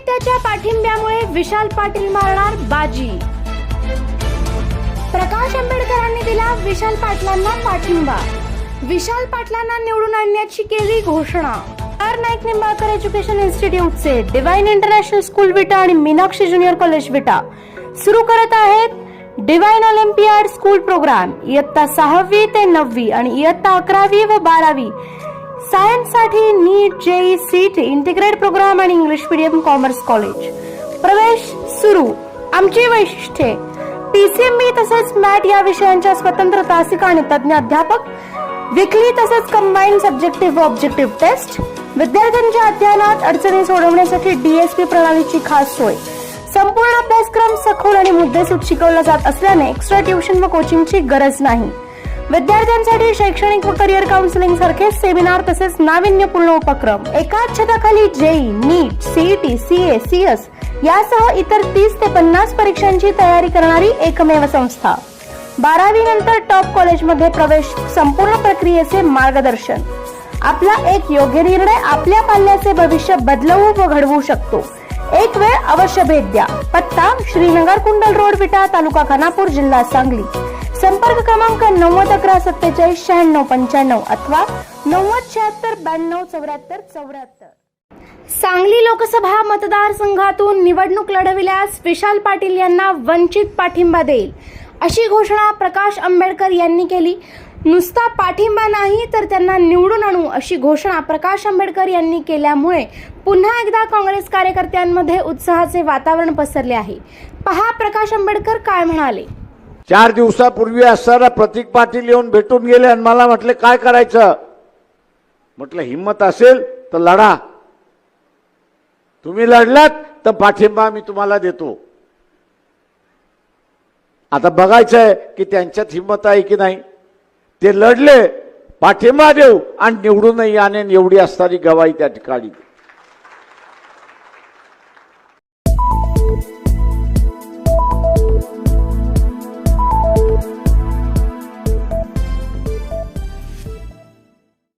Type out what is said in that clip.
पाठिंब्यामुळे विशाल पाटील मारणार बाजी. प्रकाश आंबेडकरांनी दिला विशाल पाटलांना पाठिंबा. विशाल पाटलांना निवडून आणण्याची केली घोषणा. आर नाईक निंबाळकर एज्युकेशन इन्स्टिट्यूटचे डिवाइन इंटरनॅशनल स्कूल विटा आणि मीनाक्षी ज्युनियर कॉलेज विटा. सुरू करत आहेत डिवाइन ऑलिम्पियाड स्कूल प्रोग्राम. इयत्ता सहावी ते नववी आणि इयत्ता अकरावी व बारावी सायन्ससाठी NEET JEE CET integrate program आणि इंग्लिश मीडियम कॉमर्स कॉलेज प्रवेश सुरू. आमची वैशिष्ट्ये. पीसीएमबी तसेच मॅट या विषयांच्या स्वतंत्र तासिका आणि तज्ज्ञ अध्यापक विकली तसेच कंबाईन सब्जेक्टिव्ह व ऑब्जेक्टिव्ह टेस्ट विद्यार्थ्यांच्या अध्ययनात अडचणी सोडवण्यासाठी डीएसपी प्रणालीची खास सोय. संपूर्ण अभ्यासक्रम सखोल आणि मुद्देसूद शिकवला जात असल्याने एक्स्ट्रा ट्युशन व कोचिंगची गरज नाही. विद्यार्थ्यांसाठी शैक्षणिक व करिअर काउन्सिलिंग सारखे सेमिनार तसेच नाविन्यपूर्ण उपक्रम. एकाच छताखाली JEE NEET CET CA CS यासह इतर तीस ते पन्नास परीक्षांची तयारी करणारी एकमेव संस्था. बारावी नंतर टॉप कॉलेजमध्ये प्रवेश संपूर्ण प्रक्रियेचे मार्गदर्शन. आपला एक योग्य निर्णय आपल्या पाल्याचे भविष्य बदलवू व घडवू शकतो. एक वेळ अवश्य भेट द्या. पत्ता श्रीनगर कुंडल रोड विटा तालुका खानापूर जिल्हा सांगली. संपर्क क्रमांक नव्वद अकरा सत्तेचाळीस शहाण्णव पंच्याण्णव अथवा नव्वद शहात्तर ब्याण्णव चौऱ्याहत्तर चौऱ्याहत्तर. सांगली लोकसभा मतदारसंघातून निवडणूक लढविल्यास विशाल पाटील यांना वंचित पाठिंबा देईल अशी घोषणा प्रकाश आंबेडकर यांनी केली. नुसता पाठिंबा नाही तर त्यांना निवडून आणू अशी घोषणा प्रकाश आंबेडकर यांनी केल्यामुळे पुन्हा एकदा काँग्रेस कार्यकर्त्यांमध्ये उत्साहाचे वातावरण पसरले आहे. पहा प्रकाश आंबेडकर काय म्हणाले. चार दिवसापूर्वी असताना प्रतीक पाटील येऊन भेटून गेले आणि मला म्हटले काय करायचं? म्हटलं हिंमत असेल तर लढा. तुम्ही लढलात तर पाठिंबा मी तुम्हाला देतो. आता बघायचं आहे की त्यांच्यात हिंमत आहे की नाही. ते लढले पाठिंबा देऊ आणि निवडूनही आणेन एवढी असणारी गवाही त्या ठिकाणी.